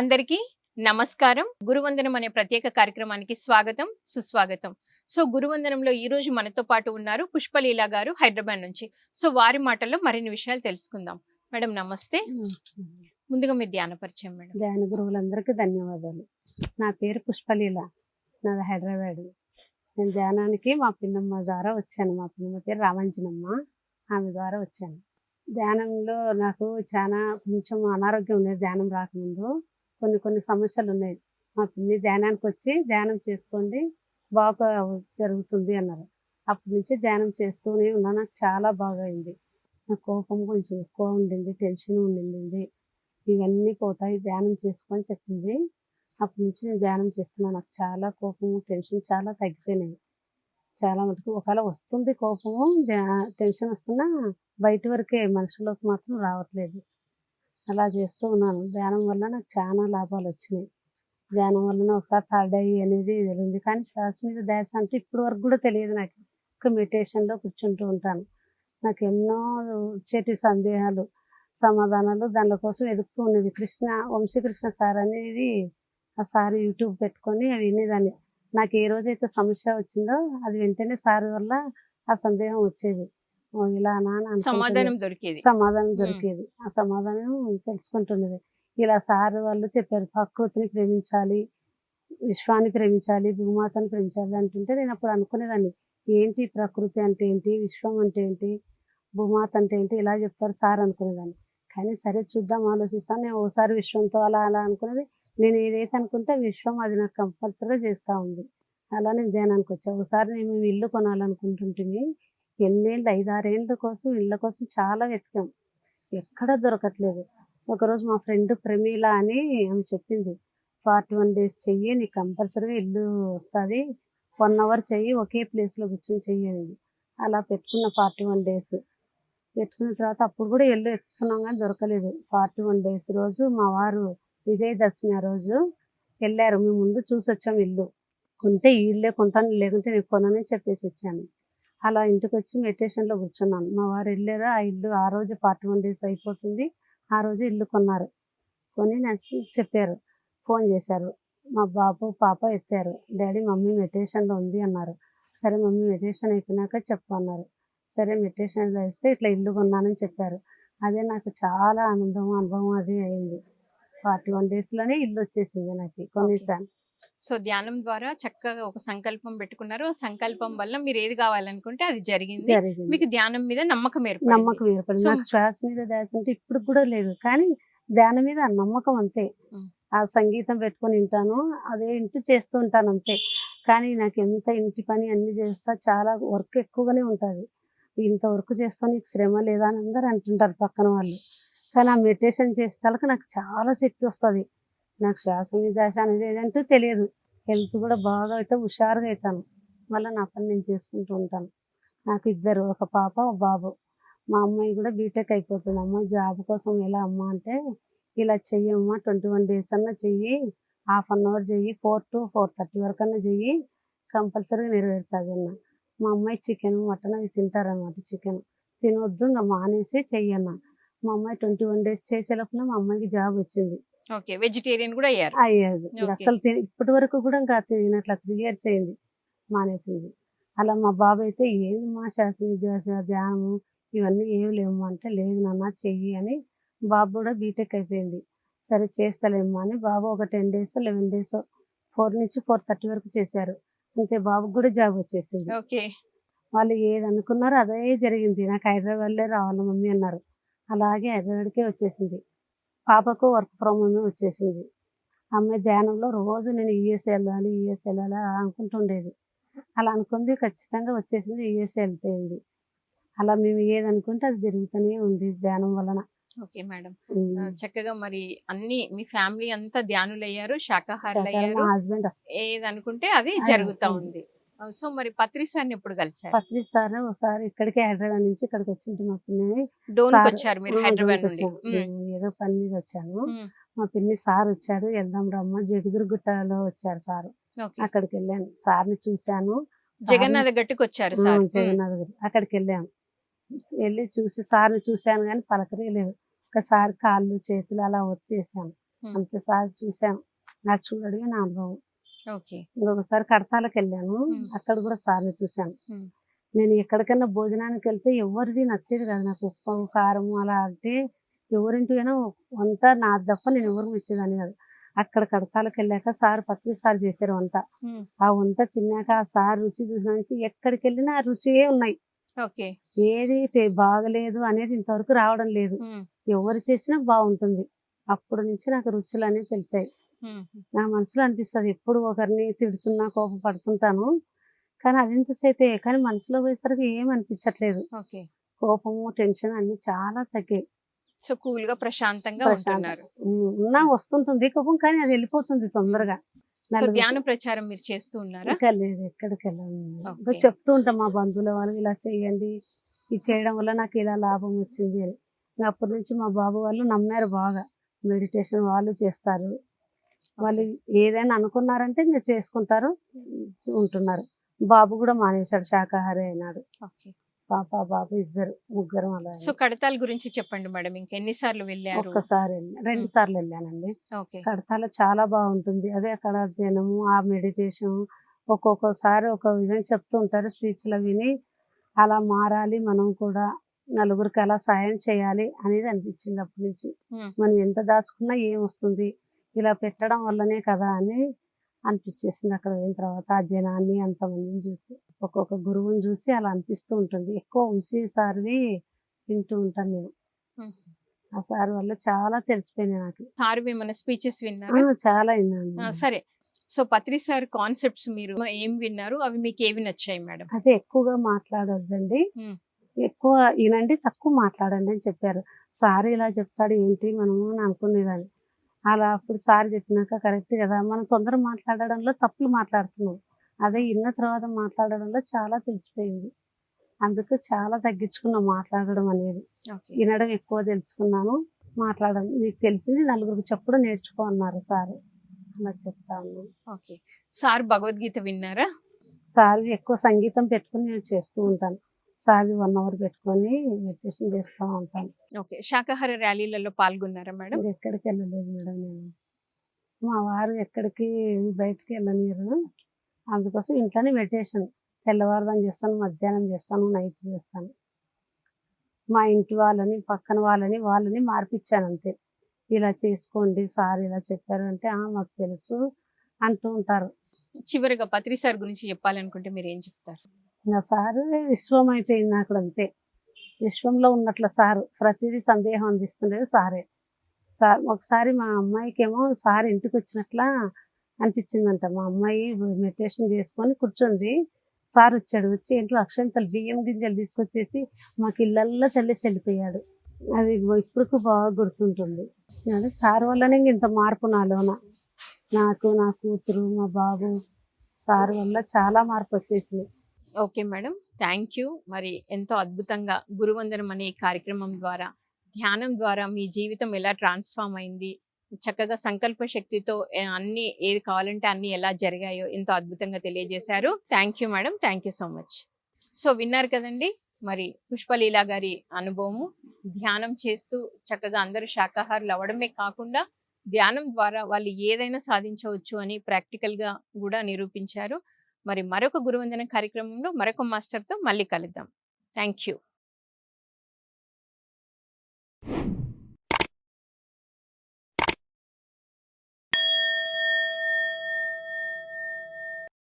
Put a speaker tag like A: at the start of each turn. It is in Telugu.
A: అందరికీ నమస్కారం. గురువందనం అనే ప్రత్యేక కార్యక్రమానికి స్వాగతం సుస్వాగతం. సో గురువందనంలో ఈ రోజు మనతో పాటు ఉన్నారు పుష్పలీల గారు హైదరాబాద్ నుంచి. సో వారి మాటల్లో మరిన్ని విషయాలు తెలుసుకుందాం. మేడం నమస్తే. ముందుగా మీ ధ్యాన పరిచయం మేడం.
B: ధ్యాన గురువులందరికీ ధన్యవాదాలు. నా పేరు పుష్పలీల. నాది హైదరాబాద్. నేను ధ్యానానికి మా పిన్నమ్మ ద్వారా వచ్చాను. మా పిన్నమ్మ పేరు రామంజనమ్మ. ఆమె ద్వారా వచ్చాను. ధ్యానంలో నాకు చాలా కొంచెం అనారోగ్యం ఉండేది ధ్యానం రాకముందు. కొన్ని కొన్ని సమస్యలు ఉన్నాయి మా పిన్ని ధ్యానానికి వచ్చి ధ్యానం చేసుకోండి బాగా జరుగుతుంది అన్నారు. అప్పటి నుంచి ధ్యానం చేస్తూనే ఉన్నా నాకు చాలా బాగా అయింది. నా కోపం కొంచెం ఎక్కువ ఉండింది టెన్షన్ ఉండింది. ఇవన్నీ పోతాయి ధ్యానం చేసుకొని చెప్పింది. అప్పటి నుంచి నేను ధ్యానం చేస్తున్నాను. నాకు చాలా కోపము టెన్షన్ చాలా తగ్గిపోయినాయి. చాలా మటుకు ఒకవేళ వస్తుంది కోపము ధ్యా- టెన్షన్ వస్తున్నా బయట వరకే మనుషులకు మాత్రం రావట్లేదు. అలా చేస్తూ ఉన్నాను. ధ్యానం వల్ల నాకు చాలా లాభాలు వచ్చినాయి. ధ్యానం వలన ఒకసారి థర్డ్ ఐ అనేది వెళ్ళింది కానీ శ్వాస మీద ధ్యాస అంటే ఇప్పటి వరకు కూడా తెలియదు నాకు. ఒక మెడిటేషన్లో కూర్చుంటూ ఉంటాను. నాకు ఎన్నో వచ్చేటి సందేహాలు సమాధానాలు దానిలో కోసం వెతుకుతూ ఉండేది కృష్ణ వంశీకృష్ణ సార్ అనేది ఆ సార్ యూట్యూబ్ పెట్టుకొని వినేదాన్ని. నాకు ఏ రోజైతే సమస్య వచ్చిందో అది వెంటనే సార్ వల్ల ఆ సందేహం వచ్చేది. అనుకుంటున్నది.
A: సమాధానం దొరికేది.
B: సమాధానం దొరికేది. ఆ సమాధానం తెలుసుకుంటున్నది. ఇలా సార్ వాళ్ళు చెప్పారు ప్రకృతిని ప్రేమించాలి విశ్వాన్ని ప్రేమించాలి భూమాతని ప్రేమించాలి అంటుంటే నేను అప్పుడు అనుకునేదాన్ని. ఏంటి ప్రకృతి అంటే ఏంటి? విశ్వం అంటే ఏంటి? భూమాత అంటే ఏంటి? ఇలా చెప్తారు సార్ అనుకునేదాన్ని. కానీ సరే చూద్దాం ఆలోచిస్తాను నేను ఓసారి విశ్వంతో అలా అలా అనుకునేది నేను ఏదైతే అనుకుంటే విశ్వం అది నాకు కంపల్సరీగా చేస్తూ ఉంది. అలా నేను ధ్యానానికి వచ్చా. ఒకసారి నేను ఇల్లు కొనాలనుకుంటుంటుంది ఎన్నేళ్ళు ఐదారేళ్ళ కోసం ఇళ్ళ కోసం చాలా వెతికాం. ఎక్కడ దొరకట్లేదు. ఒకరోజు మా ఫ్రెండ్ ప్రమీల అని ఆమె చెప్పింది ఫార్టీ వన్ డేస్ చెయ్యి నీకు కంపల్సరీగా ఇల్లు వస్తుంది. వన్ అవర్ చెయ్యి ఒకే ప్లేస్లో కూర్చొని చెయ్యి అలా పెట్టుకున్న ఫార్టీ వన్ డేస్. పెట్టుకున్న తర్వాత అప్పుడు కూడా ఇల్లు ఎత్తుకున్నాం కానీ దొరకలేదు. ఫార్టీ వన్ డేస్ రోజు మా వారు విజయదశమి ఆ రోజు వెళ్ళారు. మేము ముందు చూసి వచ్చాం ఇల్లు. కొంటే ఇల్లే కొంటాను లేకుంటే నేను కొనని చెప్పేసి వచ్చాను. అలా ఇంటికి వచ్చి మెడిటేషన్లో కూర్చున్నాను. మా వారు వెళ్ళారు. ఆ ఇల్లు ఆ రోజు పార్ట్ వన్ డేస్ అయిపోతుంది. ఆ రోజు ఇల్లు కొన్నారు. కొని నచ్చి చెప్పారు. ఫోన్ చేశారు. మా బాబు పాప ఎత్తారు. డాడీ మమ్మీ మెడిటేషన్లో ఉంది అన్నారు. సరే మమ్మీ మెడిటేషన్ అయిపోయినాక చెప్పు అన్నారు. సరే మెడిటేషన్లో వేస్తే ఇట్లా ఇల్లు కొన్నానని చెప్పారు. అదే నాకు చాలా ఆనందం అనుభవం అది అయింది. ఫార్టీ వన్ డేస్లోనే ఇల్లు వచ్చేసింది నాకు. కొనేసాను.
A: సో ధ్యానం ద్వారా చక్కగా ఒక సంకల్పం పెట్టుకున్నారు. ఆ సంకల్పం వల్ల మీరు ఏది కావాలనుకుంటే అది జరిగింది. మీకు ధ్యానం మీద నమ్మకం ఏర్పడింది.
B: నమ్మకం ఏర్పడింది. నాకు శ్వాస మీద ధ్యాస అంటే ఇప్పుడు కూడా లేదు. కానీ ధ్యానం మీద ఆ నమ్మకం అంతే. ఆ సంగీతం పెట్టుకొని వింటాను అదే ఇంటూ చేస్తూ ఉంటాను అంతే. కానీ నాకు ఎంత ఇంటి పని అన్ని చేస్తా చాలా వర్క్ ఎక్కువగానే ఉంటుంది. ఇంత వర్క్ చేస్తా నీకు శ్రమ లేదా అని అందరు అంటుంటారు పక్కన వాళ్ళు. కానీ ఆ మెడిటేషన్ చేసేదానికి నాకు చాలా శక్తి వస్తుంది. నాకు శ్వాస మీద అనేది ఏదంటూ తెలియదు. హెల్త్ కూడా బాగా అయితే హుషారుగా అవుతాను మళ్ళీ నా పని నేను చేసుకుంటూ ఉంటాను. నాకు ఇద్దరు ఒక పాప ఒక బాబు. మా అమ్మాయి కూడా బీటెక్ అయిపోతుంది. అమ్మాయి జాబ్ కోసం ఎలా అమ్మ అంటే ఇలా చెయ్యమ్మా ట్వంటీ వన్ డేస్ అన్నా చెయ్యి హాఫ్ అన్ అవర్ చెయ్యి ఫోర్ టు ఫోర్ థర్టీ వరకు అన్నా చెయ్యి కంపల్సరీగా నెరవేరుతుంది అన్న. మా అమ్మాయి చికెన్ మటన్ అవి తింటారన్నమాట చికెన్. తినొద్దు ఇంకా మానేసి చెయ్యన్న మా అమ్మాయి ట్వంటీ వన్ డేస్ చేసే లోపల మా అమ్మాయికి జాబ్ వచ్చింది.
A: ఓకే. వెజిటేరియన్ కూడా అయ్యారు.
B: అయ్యేది. అసలు తిని- ఇప్పటి వరకు కూడా ఇంకా తినట్ల త్రీ ఇయర్స్ అయింది. మానేసింది. అలా మా బాబు అయితే ఏంది మా శాస్త్ర ధ్యాస ధ్యానము? ఇవన్నీ ఏమి లేవు అంటే లేదు నాన్న చెయ్యి అని బాబు కూడా బీటెక్ అయిపోయింది. సరే చేస్తలేమ్మా అని బాబు ఒక ten days eleven days four నుంచి ఫోర్ థర్టీ వరకు చేశారు. అంతే బాబుకి కూడా జాబ్ వచ్చేసింది.
A: ఓకే.
B: వాళ్ళు ఏది అనుకున్నారో అదే జరిగింది. నాకు హైదరాబాద్లో రావాలి మమ్మీ అన్నారు. అలాగే హైదరాబాద్కే వచ్చేసింది. పాపకు వర్క్ ఫ్రమ్ హోమ్ వచ్చేసింది. అమ్మాయి ధ్యానంలో రోజు నేను యూఎస్ వెళ్ళాలి యూఎస్ వెళ్ళాలి అలా అనుకుంటుండేది. అలా అనుకుంది ఖచ్చితంగా వచ్చేసింది యూఎస్ వెళ్ళిపోయింది. అలా మేము ఏది అనుకుంటే అది జరుగుతూనే ఉంది ధ్యానం వలన.
A: Okay madam. చక్కగా మరి అన్ని మీ ఫ్యామిలీ అంతా ధ్యానులు అయ్యారు శాకాహారులు అయ్యారు
B: హస్బెండ్.
A: ఏది అనుకుంటే అది జరుగుతా. ఉంది. సో మరి పత్రిసాన్ని ఎప్పుడు కలిసారు
B: పత్రి సార్ ఒకసారి ఇక్కడికే హైదరాబాద్ నుంచి ఇక్కడికి వచ్చింది మా పిన్ని.
A: డోన్
B: సార్-
A: వచ్చారు మీరు హైదరాబాద్.
B: నేను ఏదో పని మీద వచ్చాను. మా పిన్ని సార్ వచ్చాడు వెళ్దాం రమ్మ. జగదురుగుట్టలో వచ్చారు సార్. అక్కడికి వెళ్ళాను. సార్ని చూశాను.
A: జగన్నాథ గట్టుకు వచ్చారు సార్.
B: జగన్నాథ్ గారు అక్కడికి వెళ్ళాము వెళ్ళి చూసి సార్ని చూశాను కానీ పలకరియలేదు ఒకసారి కాళ్ళు చేతులు అలా ఒత్తేసాను.
A: Hmm.
B: అంతే సార్ చూశాను నా చూడడమే నా అనుభవం. ఇంకొకసారి కడతాలకు వెళ్ళాను. అక్కడ కూడా సార్ని చూశాను.
A: Hmm.
B: నేను ఎక్కడికైనా భోజనానికి వెళ్తే ఎవరిది నచ్చేది కాదు నాకు. ఉప్పు కారం అలా అంటే ఎవరింటికైనా వంట నా తప్ప నేను ఎవరికి ఇచ్చేదాన్ని కాదు. అక్కడ కడతాలకు వెళ్ళాక సార్ సార్ చేశారు వంట. ఆ వంట తిన్నాక ఆ సార్ రుచి చూసిన నుంచి ఎక్కడికి వెళ్ళినా ఆ రుచియే ఉన్నాయి. ఏది బాగలేదు అనేది ఇంతవరకు రావడం లేదు. ఎవరు చేసినా బాగుంటుంది. అప్పుడు నుంచి నాకు రుచులు అనేవి తెలిసాయి. నా మనసులో అనిపిస్తుంది ఎప్పుడు ఒకరిని తిడుతున్నా కోపం పడుతుంటాను కానీ అది ఎంతసేపే కానీ మనసులో పోయేసరికి ఏం అనిపించట్లేదు. కోపము టెన్షన్ అన్ని చాలా తగ్గాయి.
A: సో కూల్గా ప్రశాంతంగా.
B: ప్రశాంతం.
A: ఉంటున్నారు.
B: ఉన్నా వస్తుంటుంది. కోపం కానీ అది వెళ్ళిపోతుంది తొందరగా.
A: సో ధ్యాన ప్రచారం మీరు చేస్తూ ఉన్నారా?
B: లేదు ఎక్కడికి. చెప్తూ ఉంటాం మా బంధువుల వాళ్ళు ఇలా చేయండి. ఇది చేయడం వల్ల నాకు ఇలా లాభం వచ్చింది అని. అప్పటి నుంచి మా బాబు వాళ్ళు నమ్మారు బాగా. మెడిటేషన్ వాళ్ళు చేస్తారు. వాళ్ళు ఏదైనా అనుకున్నారంటే ఇంకా చేసుకుంటారు ఉంటున్నారు. బాబు కూడా మానేశాడు శాకాహారి అయినాడు.
A: ఓకే.
B: పాప బాబు ఇద్దరు ముగ్గురు అలా
A: సో కడతాల గురించి చెప్పండి మేడం. ఇంకా ఎన్నిసార్లు వెళ్ళారు?
B: ఒక్కసారి రెండు సార్లు వెళ్ళానండి. కడతాల చాలా బాగుంటుంది. అదే అక్కడ జనము ఆ మెడిటేషన్ ఒక్కొక్కసారి ఒక విధంగా చెప్తూ ఉంటారు స్పీచ్లు విని అలా మారాలి మనం కూడా నలుగురికి అలా సాయం చేయాలి అనేది అనిపించింది అప్పటి నుంచి. మనం ఎంత దాచుకున్నా ఏం వస్తుంది? ఇలా పెట్టడం వల్లనే కదా అని అనిపించేసింది అక్కడ పోయిన తర్వాత ఆ జనాన్ని అంతమందిని చూసి ఒక్కొక్క గురువుని చూసి అలా అనిపిస్తూ ఉంటుంది. ఎక్కువ వంశీ సార్వి వింటూ ఉంటాను నేను. ఆ సార్ వల్ల చాలా తెలిసిపోయినాయి నాకు.
A: సార్ ఏమైనా స్పీచెస్
B: ఆ,
A: విన్నారా
B: చాలా విన్నాను.
A: సరే. సో పత్రి సార్ కాన్సెప్ట్స్ మీరు ఏం విన్నారు? అవి మీకు ఏవి నచ్చాయి మేడం?
B: అదే ఎక్కువగా మాట్లాడొద్దండి. ఎక్కువ వినండి తక్కువ మాట్లాడండి అని చెప్పారు. సార్ ఇలా చెప్తాడు ఏంటి మనము అని అనుకునేదాన్ని. అలా అప్పుడు సార్ చెప్పినాక కరెక్ట్ కదా. మనం తొందర మాట్లాడడంలో తప్పులు మాట్లాడుతున్నాం. అదే విన్న తర్వాత మాట్లాడడంలో చాలా తెలిసిపోయింది. అందుకు చాలా తగ్గించుకున్నాం మాట్లాడడం అనేది. వినడం ఎక్కువ తెలుసుకున్నాను మాట్లాడడం. నీకు తెలిసింది నలుగురికి చెప్పడం నేర్చుకో అన్నారు సార్. అలా చెప్తా ఉన్నాను.
A: ఓకే. సార్ భగవద్గీత విన్నారా?
B: సార్వి ఎక్కువ సంగీతం పెట్టుకొని నేను చేస్తూ ఉంటాను. సార్వి వన్ అవర్ పెట్టుకొని మెడిటేషన్ చేస్తూ ఉంటాను.
A: ఓకే. శాకాహార ర్యాలీలలో పాల్గొన్నారా మేడం?
B: ఎక్కడికి వెళ్ళలేదు మేడం నేను. మా వారు ఎక్కడికి బయటికి వెళ్ళనియరు. అందుకోసం ఇంట్లోనే మెడిటేషన్. తెల్లవారుదాం చేస్తాను మధ్యాహ్నం చేస్తాను నైట్ చేస్తాను. మా ఇంటి వాళ్ళని పక్కన వాళ్ళని వాళ్ళని మార్పిచ్చాను అంతే. ఇలా చేసుకోండి సార్ ఇలా చెప్పారు అంటే "ఆ, మాకు తెలుసు అంటూ ఉంటారు.
A: చివరిగా పత్రి సార్ గురించి చెప్పాలనుకుంటే మీరు ఏం చెప్తారు?
B: ఇంకా సారు విశ్వం అయిపోయింది నాకు అంతే. విశ్వంలో ఉన్నట్ల సారు ప్రతిదీ సందేహం అందిస్తుండేది సారే. సార్ ఒకసారి మా అమ్మాయికేమో సార్ ఇంటికి వచ్చినట్లా అనిపించిందంట. మా అమ్మాయి మెడిటేషన్ చేసుకొని కూర్చుంది. సార్ వచ్చాడు వచ్చి ఏంటో అక్షంతలు బియ్యం గింజలు తీసుకొచ్చేసి మాకు ఇళ్ళల్లో చల్లేసి వెళ్ళిపోయాడు. అది ఇప్పుడు బాగా గుర్తుంటుంది. అదే సార్ వల్లనే ఇంత మార్పు నాలోన నాకు నా కూతురు మా బాబు సార్ వల్ల చాలా మార్పు వచ్చేసింది
A: ఓకే మేడం. Thank you. మరి ఎంతో అద్భుతంగా గురువందనం అనే కార్యక్రమం ద్వారా ధ్యానం ద్వారా మీ జీవితం ఎలా ట్రాన్స్ఫార్మ్ అయింది చక్కగా సంకల్ప శక్తితో అన్ని ఏది కావాలంటే అన్ని ఎలా జరిగాయో ఎంతో అద్భుతంగా తెలియజేశారు. Thank you madam. Thank you so much. So విన్నారు కదండి మరి పుష్పలీల గారి అనుభవము. ధ్యానం చేస్తూ చక్కగా అందరూ శాకాహారులు అవ్వడమే కాకుండా ధ్యానం ద్వారా వాళ్ళు ఏదైనా సాధించవచ్చు అని ప్రాక్టికల్గా కూడా నిరూపించారు. మరి మరొక గురువందన కార్యక్రమంలో మరొక మాస్టర్తో మళ్ళీ కలుద్దాం. Thank you